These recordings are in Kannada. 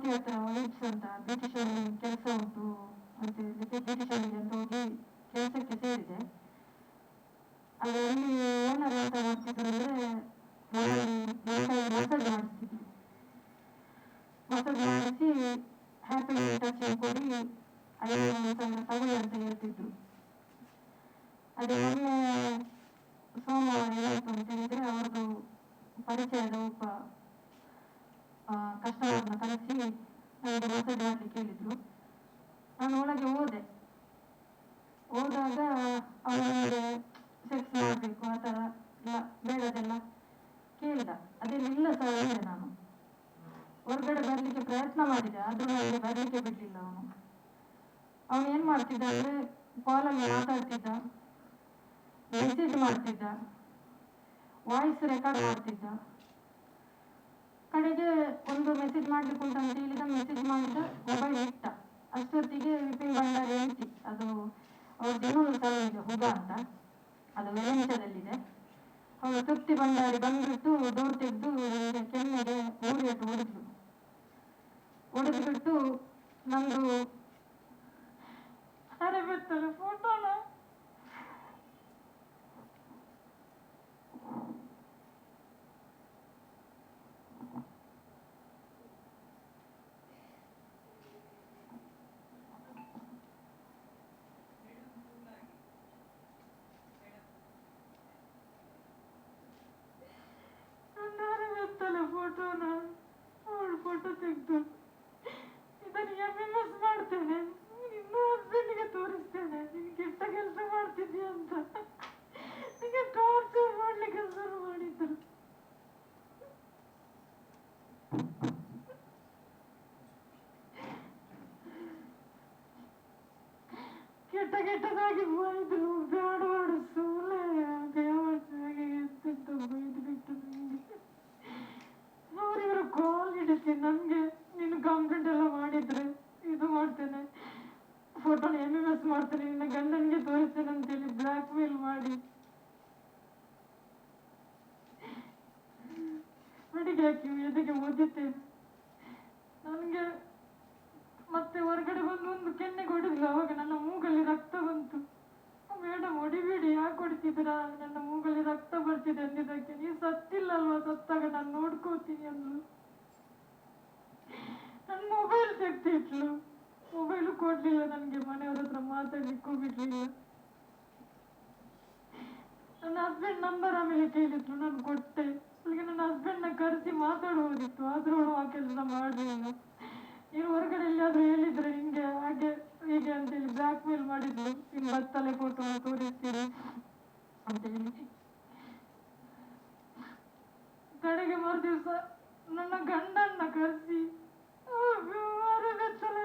ಡೆಪ್ಯುಟೇಷನ್ ಕೆಲಸ ಬರ್ಲಿಕ್ಕೆ ಬಿಡ್ಲಿಲ್ಲ ಅವನು. ಅವನು ಏನ್ ಮಾಡ್ತಿದ್ದ ಅಂದ್ರೆ ಕಾಲಲ್ಲಿ ಮಾತಾಡ್ತಿದ್ದ ಮೆಸೇಜ್ ಮಾಡ್ತಿದ್ದ. ವಾಯ್ಸ್ ರೆಕಾರ್ಡ್ ಮಾಡ್ತಿದ್ದ. ಕಡೆಗೆ ಒಂದು ಮೆಸೇಜ್ ಮಾಡ್ಲಿಕ್ಕೆ ಉಂಟು ಅಂತ ಹೇಳಿದ ಮೆಸೇಜ್ ಮಾಡಿದ ಮೊಬೈಲ್ ಇಟ್ಟ ಅಷ್ಟೊತ್ತಿಗೆ ವಿಪಿನ್ ಭಂಡಾರಿ ಎಂಟಿ ಅದು ಅವ್ರದ್ದು ಇನ್ನೊಂದು ಸ್ಥಳ ಇದೆ ಹುಗ ಅಂತ. ಅದು ವೆಲೆಂಚದಲ್ಲಿದೆ ಅವಳು ತೃಪ್ತಿ ಭಂಡಾರಿ ಬಂದ್ಬಿಟ್ಟು ಡೋರ್ ತೆಗೆದು ಕೆಮ್ಮಿಗೆ ಮೂರು ಏಟು ಹೊಡೆದ್ಲು. ಹೊಡೆದ್ಬಿಟ್ಟು నన్ను ఆడబెత్తలు ఫోటోను ఫోటోనా ఆవిడ ఫోటో తెగ్దాం ಮಾಡ್ತೇನೆ ನಿನ್ನ ಗಂಡನಿಗೆ ತೋರಿಸ್ತೇನೆ ಅಂತೇಳಿ ಬ್ಲ್ಯಾಕ್ ಮೇಲ್ ಮಾಡಿ. ಅಡಿಗೆ ಹಾಕಿ ಎದಕ್ಕೆ ಓದಿದ್ದೆ? ನನಗೆ ಮತ್ತೆ ಹೊರಗಡೆ ಬಂದು ಒಂದು ಕೆನ್ನೆ ಹೊಡೆದ್ಲು ಅವಾಗ ನನ್ನ ಮೂಗಲ್ಲಿ ರಕ್ತ ಬಂತು. ಮೇಡಮ್ ಹೊಡಿಬೇಡಿ, ಯಾಕೆ ಹೊಡಿತಿದ್ದೀರಾ? ನನ್ನ ಮೂಗಲ್ಲಿ ರಕ್ತ ಬರ್ತಿದೆ ಅಂದಿದ್ದಕ್ಕೆ ನೀವು ಸತ್ತಿಲ್ಲ ಅಲ್ವಾ ಸತ್ತಾಗ ನಾನು ನೋಡ್ಕೋತೀನಿ ಅಂದ್ರು ನನ್ನ ಮೊಬೈಲ್ ತೆಗ್ದಿಟ್ಲು. ಮೊಬೈಲು ಕೊಡ್ಲಿಲ್ಲ ನನಗೆ, ಮನೆಯವ್ರ ಹತ್ರ ಮಾತಾಡ್ಲಿಕ್ಕೂ ಬಿಡ್ಲಿಲ್ಲ ನನ್ನ ಹಸ್ಬೆಂಡ್ ನಂಬರ್ ಆಮೇಲೆ ಕೇಳಿದ್ರು, ನಾನು ಕೊಟ್ಟೆ. ಅಲ್ಲಿಗೆ ನನ್ನ ಹಸ್ಬೆಂಡ್ನ ಕರೆಸಿ ಮಾತಾಡುವುದಿತ್ತು ಆದ್ರೂ ಅವಳು ಆ ಕೆಲಸ ಮಾಡಲಿಲ್ಲ. ನೀನು ಹೊರಗಡೆ ಎಲ್ಲಿಯಾದ್ರೂ ಹೇಳಿದ್ರೆ ಹಿಂಗೆ, ಹಾಗೆ, ಹೀಗೆ ಅಂತೇಳಿ ಬ್ಲ್ಯಾಕ್ ಮೇಲ್ ಮಾಡಿದ್ರು ನಿಮ್ ಬತ್ತಲೆ ಫೋಟೋ ತೋರಿಸ್ತೀರಿ ಅಂತ ಹೇಳಿ. ಕಡೆಗೆ ಮರು ದಿವಸ ನನ್ನ ಗಂಡನ್ನ ಕರೆಸಿ ಬೆತ್ತಲೆ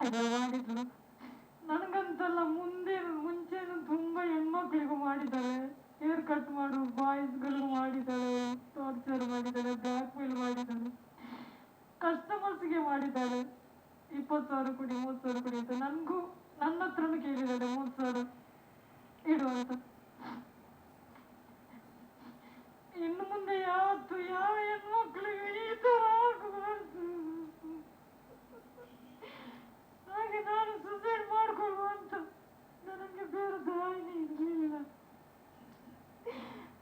ಮಾಡಿದ್ರು ನನಗಂತಲ್ಲ ಮುಂದೆ ಮುಂಚೆನೂ ತುಂಬಾ ಹೆಣ್ಮಕ್ಳಿಗೂ ಮಾಡಿದ್ದಾರೆ. ಹೇರ್ ಕಟ್ ಮಾಡು ಬಾಯ್ಸ್ಗಳಿಗೂ ಮಾಡಿದ್ದಾರೆ ಟಾರ್ಚರ್ ಮಾಡಿದ್ದಾರೆ ಬ್ಲ್ಯಾಕ್ ಮೇಲ್ ಮಾಡಿದ್ದಾರೆ. ಕಸ್ಟಮರ್ಸ್ಗೆ ಮಾಡಿದ್ದಾರೆ. ಇಪ್ಪತ್ತು ಸಾವಿರ ಕೊಡಿ, ಮೂವತ್ತು ಸಾವಿರ ಕೊಡಿ ಅಂತ ನನಗೂ ನನ್ನ ಹತ್ರನೂ ಕೇಳಿದ್ದಾರೆ, ಮೂವತ್ತು ಸಾವಿರ ಇಡು ಅಂತ. ಇನ್ನು ಮುಂದೆ ಯಾವತ್ತು ಯಾವ ಅಂತ ನನಗೆ ಬೇರೆ ದಾರಿನೇ ಇರಲಿಲ್ಲ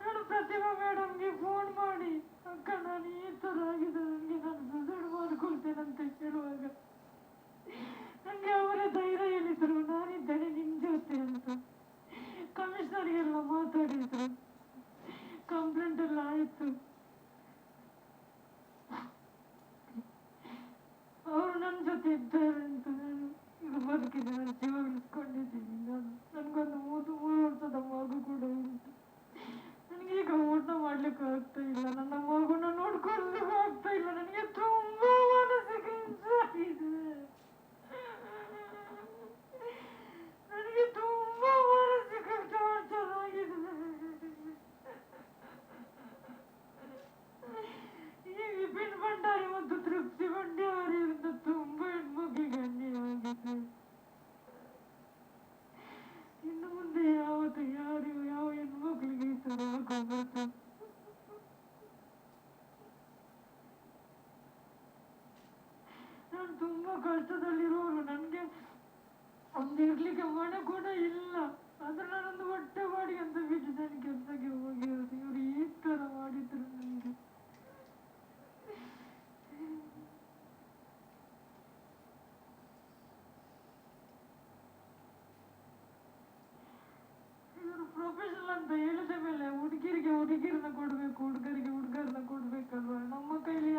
ನಾನು ಪ್ರತಿಭಾ ಮೇಡಮ್ಗೆ ಫೋನ್ ಮಾಡಿ ಅಕ್ಕ ನೋಡ್ಲಿಕ್ಕೆ ಆಗ್ತಾ ಇಲ್ಲ. ನನ್ನ ಮಗುನ ನೋಡ್ಕೊಳ್ಳಿಕ್ಕೆ ಆಗ್ತಾ ಇಲ್ಲ. ನನಗೆ ನಾನು ತುಂಬಾ ಕಷ್ಟದಲ್ಲಿರೋರು. ನನಗೆ ಒಂದಿರ್ಲಿಕ್ಕೆ ಮನೆ ಕೂಡ ಇಲ್ಲ. ಆದ್ರೆ ನಾನೊಂದು ಹೊಟ್ಟೆ ಮಾಡಿ ಅಂತ ಬಿಟ್ಟು ಹೋಗಿರೋದು. ಇವ್ರು ಈ ತರ ಮಾಡಿದ್ರು ನನಗೆ. ಇವರು ಪ್ರೊಫೆಷನಲ್ ಅಂತ ಹೇಳಿದ ಮೇಲೆ ಹುಡುಗಿರಿಗೆ ಹುಡುಗಿರನ್ನ ಕೊಡ್ಬೇಕು. ಹುಡುಗರಿಗೆ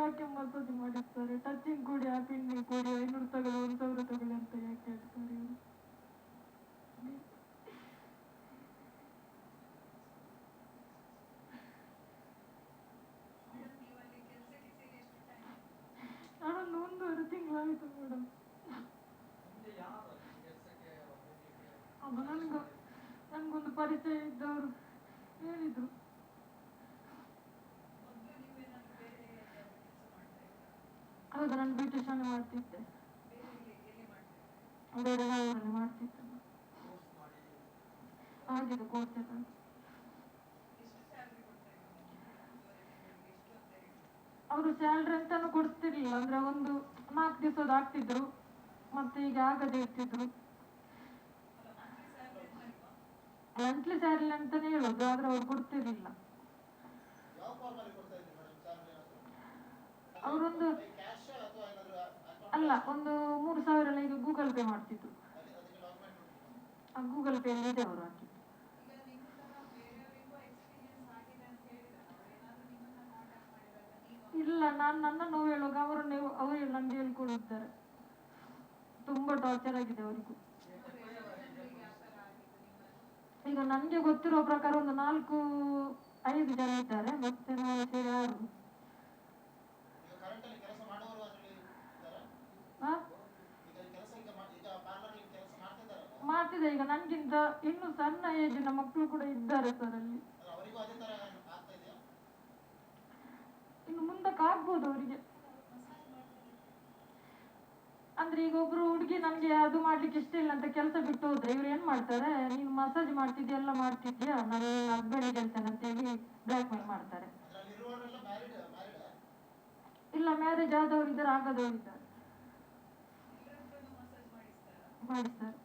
ಯಾಕೆ ಮಸಾಜ್ ಮಾಡಿಸ್ತಾರೆ ಟಚಿಂಗ್ ಕೊಡಿ, ಆ ಕೊಡಿ, ಐನೂರು ತಗೊಳ್ಳಿ ಒಂದು ಸಾವಿರ ತಗೊಳ್ಳಿ ಅಂತ ಯಾಕೆ ಹೇಳ್ತಾರೆ ನಾನೊಂದು ಒಂದೂವರೆ ತಿಂಗಳಾಯಿತು ಮೇಡಮ್. ನನ್ಗೊಂದು ಪರಿಚಯ ಇದ್ದವರು ಹೇಳಿದ್ರು. ನಾನು ಬ್ಯೂಟಿಷನ್ ಮಾಡ್ತಿದ್ದೆ. ಬೇರೆ ಊರಲ್ಲಿ ಮಾಡ್ತಿದ್ದೆ. ಅವರು ಸ್ಯಾಲ್ರಿ ಅಂತಾನು ಕೊಡ್ತಿರ್ಲಿಲ್ಲ. ಅಂದ್ರೆ ಒಂದು ನಾಲ್ಕು ದಿವಸದ ಆಗ್ತಿದ್ರು. ಮತ್ತೆ ಈಗ ಆಗದೆ ಇರ್ತಿದ್ರು. ಮಂತ್ಲಿ ಸ್ಯಾಲ್ರಿ ಅಂತಾನೆ ಹೇಳೋದು. ಆದ್ರೆ ಅವ್ರು ಕೊಡ್ತಿರ್ಲಿಲ್ಲ. ಅವರೊಂದು ಅಲ್ಲ, ಒಂದು ಮೂರು ಸಾವಿರ ಎಲ್ಲ ಈಗ ಗೂಗಲ್ ಪೇ ಮಾಡ್ತಿದ್ರು. ಆ ಗೂಗಲ್ ಪೇ ಇದೆ ಅವರು ಹಾಕಿ ಇಲ್ಲ, ನಾನು ನನ್ನ ನೋವು ಹೇಳುವಾಗ ಅವರು ಅವರು ನನಗೆ ತುಂಬಾ ಟಾರ್ಚರ್ ಆಗಿದೆ ಅವರಿಗೂ. ಈಗ ನನಗೆ ಗೊತ್ತಿರೋ ಪ್ರಕಾರ ಒಂದು ನಾಲ್ಕು, ಐದು ಜನ ಇದ್ದಾರೆ, ಮತ್ತೆ ನಾವು ಸೇರಿ ಆರು ಈಗ ಕರೆಂಟಲ್ಲಿ ಕೆಲಸ ಮಾಡುವವರು ಅದರಲ್ಲಿ ಇದ್ದಾರಾ ಹಾ? ಈಗ ಕೆಲಸ ಈಗ ಮಾ- ಈಗ ಪಾರ್ಲರಲ್ಲಿ ಕೆಲಸ ಮಾಡ್ತಿದೆ ಈಗ ನನ್ಗಿಂತ ಇನ್ನು ಸಣ್ಣ ಏಜಿನ ಮಕ್ಕಳು ಕೂಡ ಇದ್ದಾರೆ ಸರ್ ಅಲ್ಲಿ. ಇನ್ನು ಮುಂದಕ್ಕೆ ಆಗ್ಬೋದು ಅವರಿಗೆ. ಅಂದ್ರೆ ಈಗ ಒಬ್ರು ಹುಡುಗಿ ನನ್ಗೆ ಅದು ಮಾಡ್ಲಿಕ್ಕೆ ಇಷ್ಟ ಇಲ್ಲ ಅಂತ ಕೆಲಸ ಬಿಟ್ಟು ಹೋದ್ರೆ ಇವ್ರು ಏನ್ ಮಾಡ್ತಾರೆ? ನೀನು ಮಸಾಜ್ ಮಾಡ್ತಿದ್ಯಾ, ಎಲ್ಲ ಮಾಡ್ತಿದ್ಯಾ? ನಾನು ಹಸ್ಬೆಂಡ್ ಅಂತ ಹೇಳಿ ಬ್ಲಾಕ್ ಮೇಲ್ ಮಾಡ್ತಾರೆ. ಇಲ್ಲ ಮ್ಯಾರೇಜ್ ಆದವ್ರು ಇದ್ದಾರೆ ಆಗದವ್ರು ಇದ್ದಾರೆ ಮಾಡಿಸ್ತಾರೆ.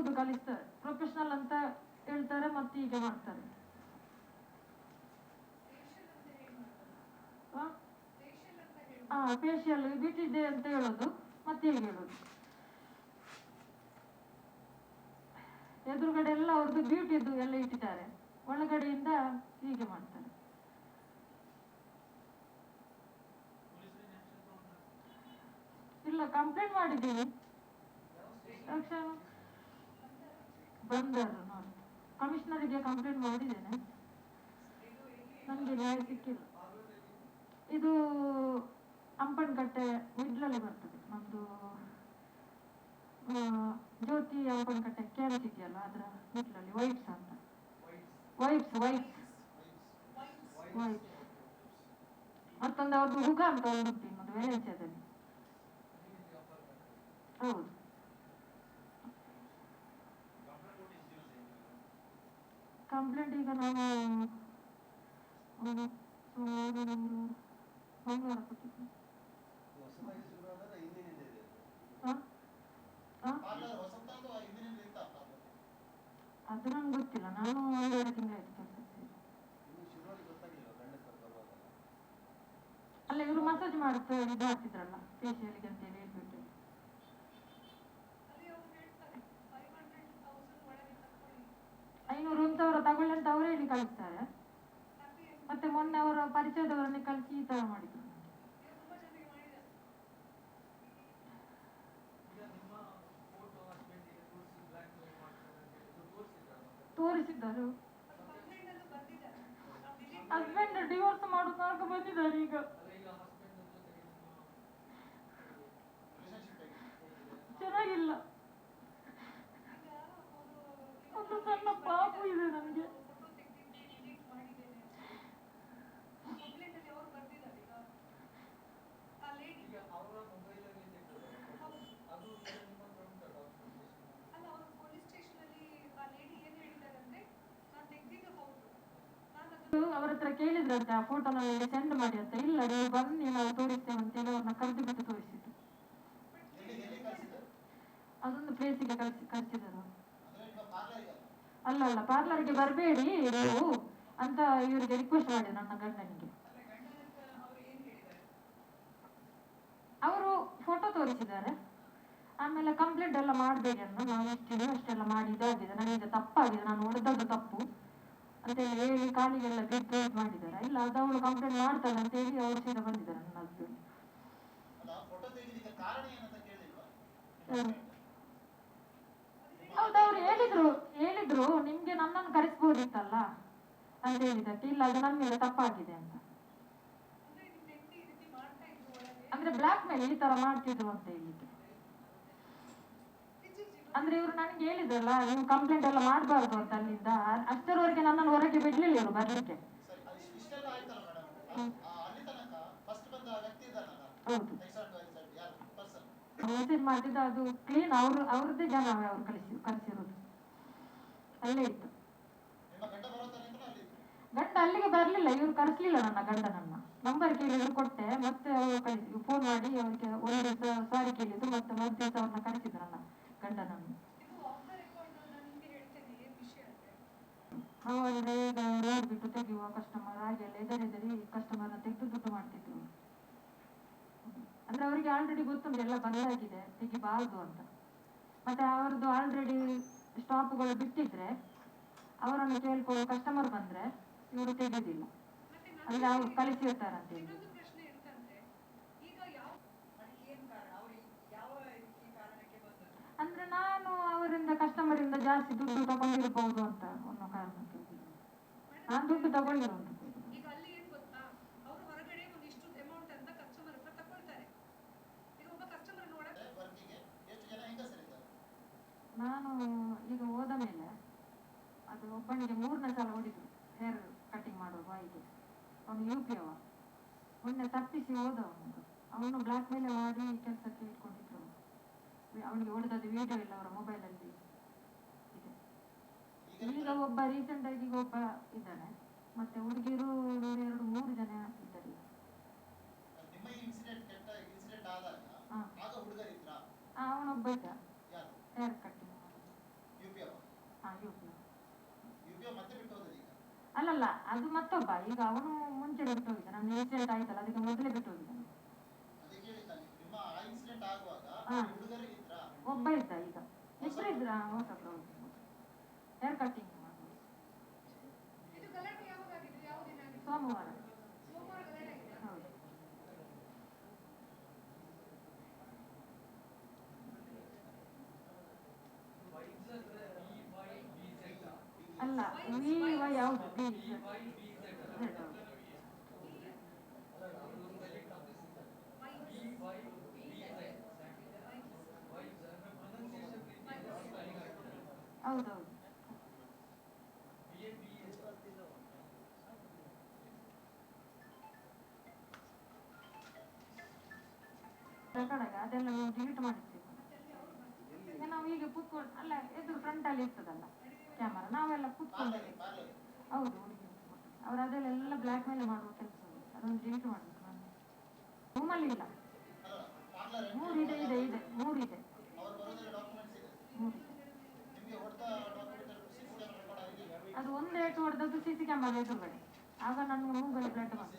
ಹೌದು, ಕಲಿಸ್ತಾರೆ. ಪ್ರೊಫೆಷನಲ್ ಅಂತ ಹೇಳ್ತಾರೆ ಮತ್ತೆ ಈಗ ಮಾಡ್ತಾರೆ. ಹಾ? ಫೇಶಿಯಲ್ ಬಿಟ್ಟಿದೆ ಅಂತ ಹೇಳೋದು, ಮತ್ತೆ ಹೀಗೆ ಹೇಳೋದು. ಎದುರುಗಡೆ ಎಲ್ಲ ಅವ್ರದ್ದು ಬ್ಯೂಟಿದು ಎಲ್ಲ ಇಟ್ಟಿದ್ದಾರೆ. ಒಳಗಡೆಯಿಂದ ಹೀಗೆ ಮಾಡ್ತಾರೆ. ಇಲ್ಲ ಕಂಪ್ಲೇಂಟ್ ತಕ್ಷಣ ಬಂದರು ನೋಡಿ ಕಮಿಷನರಿಗೆ ಕಂಪ್ಲೇಂಟ್ ಮಾಡಿದ್ದೇನೆ. ನನಗೆ ನ್ಯಾಯ ಸಿಕ್ಕಿಲ್ಲ. ಇದು ಅಂಪನ್ಕಟ್ಟೆ ಮಿಡ್ಲಲ್ಲಿ ಬರ್ತದೆ. ನಮ್ಮದು ಜ್ಯೋತಿ ಅಂಪನ್ಕಟ್ಟೆ ಕ್ಯಾಂಪ್ ಇದೆಯಲ್ಲ, ಅದರ ಮಿಡ್ಲಲ್ಲಿ ವೈಟ್ಸ್ ಅಂತ. ವೈಟ್ಸ್ ವೈಟ್ಸ್ ವೈಟ್ಸ್ ಮತ್ತೊಂದು ಅವ್ರದ್ದು ಹುಗ ಅಂತ ಒಂದು ಉಂಟು ಇನ್ನೊಂದು ವೆನೆನ್ಸಿಯಾದಲ್ಲಿ ಹೌದು ಕಂಪ್ಲೇಂಟ್ ಈಗ ನಾನು ಒಂದು ಸುಮಾರು ಒಂದು ಮಂಗಳವಾರ ಕೊಟ್ಟಿದ್ದೆ ಹೊಸದಾಗಿ ಶುರುವಾದರೆ ಹಿಂದಿನಿಂದ ಇದೆ ಹಾಂ ಹಾಂ ಪಾರ್ಲರ್ ಈಗ ನಾವು ಅದು ನಂಗೆ ಗೊತ್ತಿಲ್ಲ. ನಾನು ಒಂದೆರಡು ತಿಂಗಳಾಯ್ತು ಅಲ್ಲ ಇವರು ಮಸಾಜ್ ಮಾಡುತ್ತೆ, ಇದು ಹಾಕ್ತಿದ್ರಲ್ಲ ಫೇಶಿಯಲ್ಗೆ ಅಂತೇಳಿ ಹೇಳ್ಬಿಟ್ಟು ಐನೂರು ಒಂದು ಸಾವಿರ ತಗೊಳ್ಳಿ ಅಂತ ಅವರೇ ಕಳಿಸ್ತಾರೆ? ಮತ್ತೆ ಮೊನ್ನೆ ಅವರ ಪರಿಚಯದವರನ್ನೇ ಕಳಿಸಿ ಈ ತರ ಮಾಡಿದ್ರು. ತೋರಿಸಿದ್ದಾರೆ ಹಸ್ಬೆಂಡ್ ಡಿವೋರ್ಸ್ ಮಾಡೋದಾಗ ಬಂದಿದ್ದಾರೆ ಈಗ. ಚೆನ್ನಾಗಿಲ್ಲ ಒಂದು ಸಣ್ಣ ಪಾಪು ಇದೆ ನನಗೆ ಈಗ ಅವರ ಮೊಬೈಲಲ್ಲಿ ತೆಗೆದು ಅದು ಈಗ ನಿಮ್ಮ ಹತ್ರ ಉಂಟಾ ಡಾಕ್ಯುಮೆಂಟೇಶನ್ ಅಲ್ಲ ಅವರು ಪೊಲೀಸ್ ಸ್ಟೇಷನಲ್ಲಿ ಆ ಲೇಡಿ ಏನು ಹೇಳಿದಾರಂದ್ರೆ ನಾನು ತೆಗ್ದಿದ್ದು ಹೌದು ನಾನು ಅದನ್ನು ಅವ್ರ ಹತ್ರ ಕೇಳಿದ್ರಂತೆ ಆ ಫೋಟೋ ನನಗೆ ಸೆಂಡ್ ಮಾಡಿ ಅಂತ. ಇಲ್ಲ, ನೀವು ಬನ್ನಿ, ನಾವು ತೋರಿಸ್ತೇವೆ ಅಂತೇಳಿ ಅವ್ರನ್ನ ಕರೆದು ಬಿಟ್ಟು ಕಳಿಸಿದ್ರು ಅದೊಂದು ಪ್ಲೇಸಿಗೆ ಕಳಿಸಿ ಕಳಿಸಿದರು ಅಲ್ಲ ಅಲ್ಲ ಪಾರ್ಲರ್ಗೆ ಬರಬೇಡಿ, ನೀವು ಅಂತ ಇವರಿಗೆ ರಿಕ್ವೆಸ್ಟ್ ಮಾಡಿ ನನ್ನ ಗಂಡನಿಗೆ. ಅವರು ಫೋಟೋ ತೋರಿಸಿದ್ದಾರೆ. ಆಮೇಲೆ ಕಂಪ್ಲೇಂಟ್ ಎಲ್ಲ ಮಾಡಬೇಡಿ ಅಂತ ನಾವು ಎಷ್ಟಿದೆ ಅಷ್ಟೆಲ್ಲ ಮಾಡಿ ಇದಾಗಿದೆ ನನಗೆ ತಪ್ಪಾಗಿದೆ. ನಾನು ಹೊಡೆದದ್ದು ತಪ್ಪು. ಅಂತ ಹೇಳಿ ಕಾಲಿಗೆಲ್ಲ ಬಿದ್ದು ಮಾಡಿದ್ದಾರೆ ಇಲ್ಲ ಅದು ಅವಳು ಕಂಪ್ಲೇಂಟ್ ಮಾಡ್ತಾಳೆ ಅಂತ ಹೇಳಿ ಅವರು ಸೀದಾ ಬಂದಿದ್ದಾರೆ ನನ್ನ ಹಸ್ಬೆಂಡ್. ಹೌದು ಅವ್ರು ಹೇಳಿದ್ರು ಹೇಳಿದ್ರು ನಿಮ್ಗೆ ನನ್ನನ್ನು ಕರೆಸ್ಬೋದಿತ್ತಲ್ಲ ಅಂತ ಹೇಳಿದಕ್ಕೆ ಇಲ್ಲ ಅದು ನನ್ನ ಮೇಲೆ ತಪ್ಪಾಗಿದೆ ಅಂತ. ಅಂದ್ರೆ ನಿಮ್ಮ ಹೆಂಡತಿ ರೀತಿ ಮಾಡ್ತಾ ಇದ್ರು ಅಂದ್ರೆ ಬ್ಲಾಕ್ ಮೇಲ್ ಈ ತರ ಮಾಡ್ತಿದ್ರು ಅಂತ ಜೀವ ಅಂದ್ರೆ ಇವರು ನನಗೆ ಹೇಳಿದ್ರಲ್ಲ ನೀವು ಕಂಪ್ಲೇಂಟ್ ಎಲ್ಲ ಮಾಡಬಾರ್ದು ಅಂತ ಅಲ್ಲಿದ್ದ ಅಷ್ಟರವರೆಗೆ ನನ್ನನ್ನು ಹೊರಗೆ ಬಿಡ್ಲಿಲ್ಲ ಇವರು ಬರ್ಲಿಕ್ಕೆ. ಮೆಸೇಜ್ ಮಾಡಿದ ಅದು ಕ್ಲೀನ್ ಅವರು ಅವ್ರದ್ದೇ ಜನ ಅವ್ರು ಕಳಿಸಿ ಕಳಿಸಿರೋದು. ಅಲ್ಲೇ ಇತ್ತು. ಗಂಡ ಅಲ್ಲಿಗೆ ಬರಲಿಲ್ಲ ಇವ್ರು ಕರೆಸ್ಲಿಲ್ಲ ನನ್ನ ಗಂಡನನ್ನ. ನಂಬರ್ ಕೇಳಿದ್ರು ಕೊಟ್ಟೆ ಮತ್ತೆ ಅವರು ಕಳಿಸಿ ಫೋನ್ ಮಾಡಿ ಅವರಿಗೆ ಒಂದು ಸಾರಿ ಕೇಳಿದ್ರು ಮತ್ತೆ ಮರು ದಿವಸ ಅವ್ರನ್ನ ಕರೆಸಿದ್ರು ನನ್ನ. ಆಫ್ ನಾನು. ತೆಗೆಯುವ ಕಸ್ಟಮರ್ ಹಾಗೆಲ್ಲ ಎದರೆದರಿ ಕಸ್ಟಮರ್ನ ತೆಗೆದು ದುಡ್ಡು ಮಾಡ್ತಿದ್ರು. ಅಂದ್ರೆ ಅವರಿಗೆ ಆಲ್ರೆಡಿ ಗೊತ್ತುಂಟು, ಎಲ್ಲ ಬಂದಾಗಿದೆ, ತೆಗಿಬಾರ್ದು ಅಂತ. ಮತ್ತೆ ಅವರದ್ದು ಆಲ್ರೆಡಿ ಸ್ಟಾಪ್ಗಳು ಬಿಟ್ಟಿದ್ರೆ, ಅವರನ್ನು ಕೇಳ್ಕೊಳ್ಳೋ ಕಸ್ಟಮರ್ ಬಂದ್ರೆ ಇವರು ತೆಗೆಯುದಿಲ್ಲ ಮತ್ತೆ ಅಂದ್ರೆ ಅವ್ರು ಕಳಿಸಿರ್ತಾರೆ ಅಂತ ಹೇಳಿ ಇನ್ನೊಂದು ಪ್ರಶ್ನೆ ಎಂತಂದ್ರೆ ಈಗ ಯಾವ ಅದಕ್ಕೆ ಏನು ಕಾರಣ ಅವರು ಯಾವ ಈ ಕಾರಣಕ್ಕೆ ಬಂದದ್ದು ಅಂದ್ರೆ ನಾನು ಅವರಿಂದ ಕಸ್ಟಮರ್ ಇಂದ ಜಾಸ್ತಿ ದುಡ್ಡು ತಗೊಂಡಿರಬಹುದು ಅಂತ ಅನ್ನೋ ಕಾರಣಕ್ಕೆ. ನಾನು ದುಡ್ಡು ತಗೊಂಡಿರೋದು ನಾನು ಈಗ ಹೋದ ಮೇಲೆ ಅದು ಒಬ್ಬನಿಗೆ ಮೂರನೇ ಸಲ ಹೊಡಿದ್ರು. ಹೇರ್ ಕಟಿಂಗ್ ಮಾಡುವ ಬಾಯಿಗೆ. ಅವನು ಯು ಪಿ ಅವ. ಮೊನ್ನೆ ತಪ್ಪಿಸಿ ಹೋದ ಅವನು ಅವನು ಬ್ಲಾಕ್ ಮೇಲೆ ಮಾಡಿ ಕೆಲಸಕ್ಕೆ ಇಟ್ಕೊಂಡಿದ್ರು. ಅವನಿಗೆ ಹೊಡೆದದ್ದು ವಿಡಿಯೋ ಇಲ್ಲ ಅವರ ಮೊಬೈಲಲ್ಲಿ ಈಗ ಒಬ್ಬ ರೀಸೆಂಟ್ ಆಗಿ ಈಗ ಒಬ್ಬ ಇದ್ದಾನೆ. ಮತ್ತೆ ಹುಡುಗಿರು ಎರಡು ಮೂರು ಜನ ಇದ್ದಾರೆ. ನಿಮ್ಮ ಇನ್ಸಿಡೆಂಟ್ ಕೆಟ್ಟ ಇನ್ಸಿಡೆಂಟ್ ಆದಾಗ. ಆಗ ಅವನೊಬ್ಬ ಇದ್ದ. ಯಾರು? ಹೇರ್ ಕಟ್ಟಿಂಗ್ ಹಾ ಯು ಪಿ ಮತ್ತೆ ಬಿಟ್ಟು ಹೋದ ಈಗ? ಅಲ್ಲಲ್ಲ ಅದು ಮತ್ತೊಬ್ಬ. ಈಗ ಅವನು ಮುಂಚೆ ಬಿಟ್ಟು ಹೋಗಿದ್ದ ನನ್ನ ಇನ್ಸಿಡೆಂಟ್ ಆಯ್ತಲ್ಲ ಅದಕ್ಕೆ ಮೊದಲೇ ಬಿಟ್ಟು ಹೋಗಿದ್ದಾನೆ. ಒಬ್ಬ ಇದ್ದ ಈಗ. ಇಬ್ರು ಇದ್ರ? ಹೊಸಬ್ರು. ಹೇರ್ ಕಟಿಂಗ್ ಇದು ಗಲಾಟೆ ಯಾವಾಗ ಆಗಿದ್ದು ಯಾವ ದಿನ ಆಗಿದ್ದು ಸೋಮವಾರ ಸೋಮವಾರ ಗಲಾಟೆ ಆಗಿದೆ ಹೌದು ಅಲ್ಲ ವಿ ವೈ ಯಾವುದು ಬಿ ರೆಕಾರ್ಡ್ ಅದೆಲ್ಲ ಡಿಲೀಟ್ ಮಾಡಿರ್ತೀವಿ. ಈಗ ನಾವು ಈಗ ಕೂತ್ಕೊಂಡು ಅಲ್ಲ, ಎದುರು ಫ್ರಂಟ್ ಅಲ್ಲಿ ಇರ್ತದಲ್ಲ ಕ್ಯಾಮರಾ ನಾವೆಲ್ಲ ಪಾರ್ಲರ್ ಹೌದು ಅವ್ರು ಅದೆಲ್ಲ ಬ್ಲ್ಯಾಕ್ ಮೇಲೆ ಮಾಡುವ ಕೆಲಸ ಅದೊಂದು ಡಿಲೀಟ್ ಮಾಡಬೇಕು ರೂಮಲ್ಲಿ ಇಲ್ಲ. ಮೂರು ಇದೆ ಇದೆ ಇದೆ ಮೂರು ಇದೆ ಅದು ಒಂದೇ ಟು ಹೊಡೆದದ್ದು ಸಿ ಸಿ ಕ್ಯಾಮರಾ ಎದುರುಗಡೆ. ಆಗ ನಾನು ಮೂಗಲ್ಲಿ ಬ್ಲಡ್ ಬಂತು